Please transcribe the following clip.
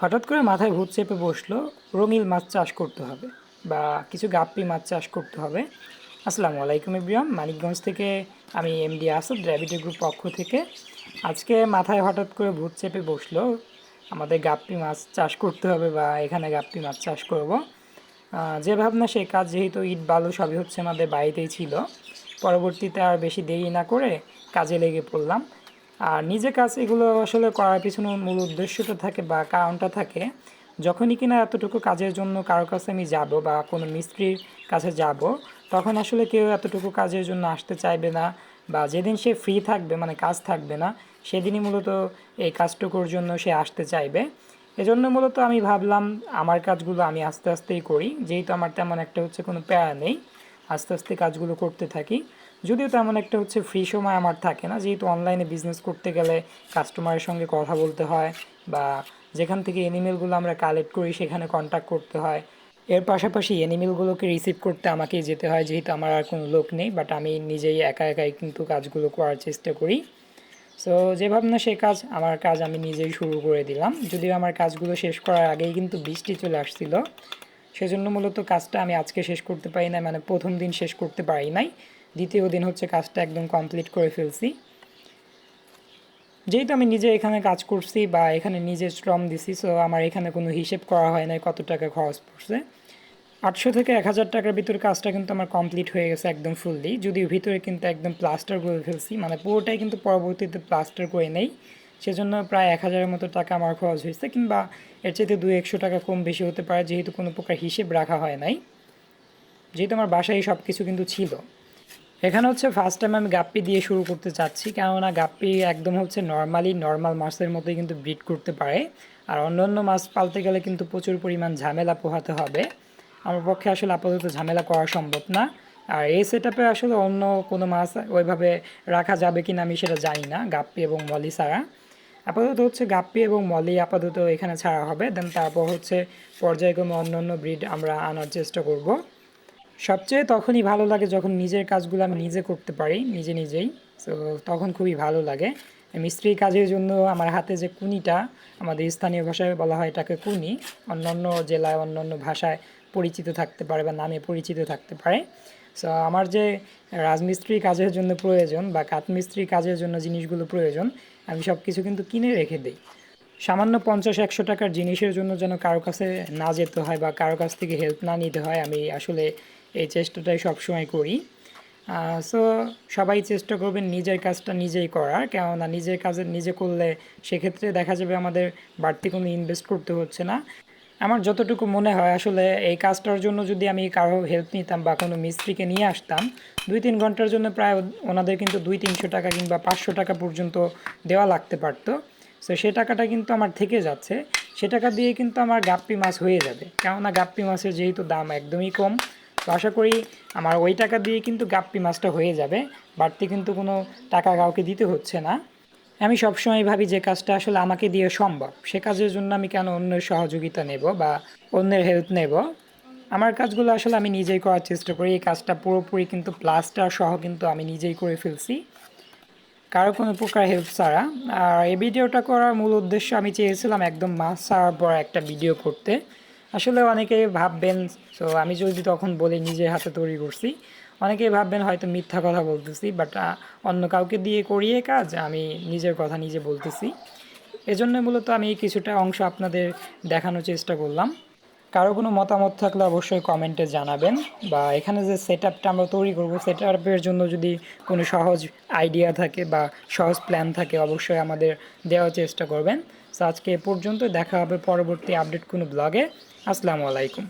হঠাৎ করে মাথায় ভূত চেপে বসল, রঙিল মাছ চাষ করতে হবে বা কিছু গাপ্পি মাছ চাষ করতে হবে। আসসালামু আলাইকুম ইব্রিয়াম মানিকগঞ্জ থেকে আমি এমডি আসাদ র্যাবিটের গ্রুপ পক্ষ থেকে। আজকে মাথায় হঠাৎ করে ভূত চেপে বসল, আমাদের গাপ্পি মাছ চাষ করতে হবে বা এখানে গাপ্পি মাছ চাষ করব। যে ভাবনা সেই কাজ যেহেতু ইট, বালু সবই হচ্ছে আমাদের বাড়িতেই ছিল। পরবর্তীতে আর বেশি দেরি না করে কাজে লেগে পড়লাম। আর নিজে কাজ এগুলো আসলে করার পিছনে মূল উদ্দেশ্যটা থাকে বা কারণটা থাকে। যখনই কিনা এতটুকু কাজের জন্য কারও কাছে আমি যাব বা কোনো মিস্ত্রির কাছে যাব, তখন আসলে কেউ এতটুকু কাজের জন্য আসতে চাইবে না বা যেদিন সে ফ্রি থাকবে মানে কাজ থাকবে না, সেদিনই মূলত এই কাজটুকুর জন্য সে আসতে চাইবে। এজন্য মূলত আমি ভাবলাম আমার কাজগুলো আমি আস্তে আস্তেই করি, যেহেতু আমার তেমন একটা হচ্ছে কোনো প্যারা নেই। আস্তে আস্তে কাজগুলো করতে থাকি। যদিও তেমন একটা হচ্ছে ফ্রি সময় আমার থাকে না। যেহেতু অনলাইনে বিজনেস করতে গেলে কাস্টমারের সঙ্গে কথা বলতে হয় বা যেখান থেকে এনিমেলগুলো আমরা কালেক্ট করি সেখানে কন্ট্যাক্ট করতে হয়। এর পাশাপাশি এনিমেলগুলোকে রিসিভ করতে আমাকেই যেতে হয়, যেহেতু আমার আর কোনো লোক নেই বাট আমি নিজেই একা একাই কিন্তু কাজগুলো করার চেষ্টা করি। সো যে ভাবনা সে কাজ, আমার কাজ আমি নিজেই শুরু করে দিলাম। যদিও আমার কাজগুলো শেষ করার আগেই কিন্তু বৃষ্টি চলে আসছিল। সেজন্য মূলত কাজটা আমি আজকে শেষ করতে পারি না মানে প্রথম দিন শেষ করতে পারি নাই। দ্বিতীয় দিন হচ্ছে কাজটা একদম কমপ্লিট করে ফেলছি। যেহেতু আমি নিজে এখানে কাজ করছি বা এখানে নিজে শ্রম দিছি সো আমার এখানে কোনো হিসেব করা হয় নাই কত টাকা খরচ পড়ছে। আটশো থেকে এক হাজার টাকার ভিতরে কাজটা কিন্তু আমার কমপ্লিট হয়ে গেছে একদম ফুললি যদিও ভিতরে কিন্তু একদম প্লাস্টার করে ফেলছি মানে পুরোটাই কিন্তু পরবর্তীতে প্লাস্টার করে নেই। সেজন্য প্রায় এক হাজারের মতো টাকা আমার খরচ হয়েছে, কিংবা এর চাইতে দু একশো টাকা কম বেশি হতে পারে, যেহেতু কোনো প্রকার হিসেব রাখা হয় নাই। যেহেতু আমার বাসায় সব কিছু কিন্তু ছিল। এখানে হচ্ছে ফার্স্ট টাইম আমি গাপ্পি দিয়ে শুরু করতে চাচ্ছি, কেননা গাপ্পি একদম হচ্ছে নর্মালি নর্মাল মাছের মতোই কিন্তু ব্রিড করতে পারে। আর অন্য অন্য মাছ পালতে গেলে কিন্তু প্রচুর পরিমাণ ঝামেলা পোহাতে হবে। আমার পক্ষে আসলে আপাতত ঝামেলা করা সম্ভব না। আর এই সেট আসলে অন্য কোনো মাছ ওইভাবে রাখা যাবে কি না আমি সেটা জানি না, গাপ্পি এবং মলি ছাড়া। আপাতত হচ্ছে গাপ্পি এবং মলি আপাতত এখানে ছাড়া হবে দেন তারপর হচ্ছে পর্যায়ক্রমে অন্য অন্য ব্রিড আমরা আনার চেষ্টা করব। সবচেয়ে তখনই ভালো লাগে যখন নিজের কাজগুলো আমি নিজে করতে পারি, নিজে নিজেই। তো তখন খুবই ভালো লাগে। মিস্ত্রি কাজের জন্য আমার হাতে যে কুনিটা, আমাদের স্থানীয় ভাষায় বলা হয় এটাকে কুনি। অন্যান্য জেলায়, অন্যান্য ভাষায় পরিচিত থাকতে পারে বা নামে পরিচিত থাকতে পারে। সো আমার যে রাজমিস্ত্রি কাজের জন্য প্রয়োজন বা কাঠমিস্ত্রি কাজের জন্য জিনিসগুলো প্রয়োজন, আমি সব কিছু কিন্তু কিনে রেখে দিই। সামান্য পঞ্চাশ, একশো টাকার জিনিসের জন্য যেন কারও কাছে না যেতে হয় বা কারও কাছ থেকে হেল্প না নিতে হয়, আমি আসলে এই চেষ্টাটাই সবসময় করি। সো সবাই চেষ্টা করবেন নিজের কাজটা নিজেই করার। কেননা নিজের কাজে নিজে করলে সেক্ষেত্রে দেখা যাবে আমাদের বাড়তি কোনো ইনভেস্ট করতে হচ্ছে না। আমার যতটুকু মনে হয়, আসলে এই কাজটার জন্য যদি আমি কারও হেল্প নিতাম বা কোনো মিস্ত্রিকে নিয়ে আসতাম, দুই তিন ঘণ্টার জন্য প্রায় ওনাদের কিন্তু দুই তিনশো টাকা কিংবা পাঁচশো টাকা পর্যন্ত দেওয়া লাগতে পারতো। সো সে টাকাটা কিন্তু আমার থেকে যাচ্ছে। সে টাকা দিয়ে কিন্তু আমার গাপ্পি মাছ হয়ে যাবে। কেননা গাপ্পি মাছের যেহেতু দাম একদমই কম তো আশা করি আমার ওই টাকা দিয়ে কিন্তু গাপ্পি মাছটা হয়ে যাবে। বাড়তি কিন্তু কোনো টাকা কাউকে দিতে হচ্ছে না। আমি সবসময় ভাবি যে কাজটা আসলে আমাকে দিয়ে সম্ভব। সে কাজের জন্য আমি কেন অন্যের সহযোগিতা নেব বা অন্যের হেল্প নেব? আমার কাজগুলো আসলে আমি নিজেই করার চেষ্টা করি। এই কাজটা পুরোপুরি কিন্তু প্লাস্টার সহ কিন্তু আমি নিজেই করে ফেলছি। কারও কোনো প্রকার হেল্প ছাড়া। আর এই ভিডিওটা করার মূল উদ্দেশ্য আমি চেয়েছিলাম একদম মাছ ছাড়ার পর একটা ভিডিও করতে। আসলে অনেকে ভাববেন তো আমি যদি তখন বলি নিজের হাতে তৈরি করছি, অনেকেই ভাববেন হয়তো মিথ্যা কথা বলতেছি বাট অন্য কাউকে দিয়ে করিয়ে কাজ, আমি নিজের কথা নিজে বলতেছি। এজন্য মূলত আমি কিছুটা অংশ আপনাদের দেখানোর চেষ্টা করলাম। কারও কোনো মতামত থাকলে অবশ্যই কমেন্টে জানাবেন, বা এখানে যে সেট আপটা আমরা তৈরি করব সেট আপের জন্য যদি কোনো সহজ আইডিয়া থাকে বা সহজ প্ল্যান থাকে, অবশ্যই আমাদের দেওয়ার চেষ্টা করবেন। আজকে এ পর্যন্ত দেখা হবে পরবর্তী আপডেট কোনো ব্লগে। আসসালামু আলাইকুম।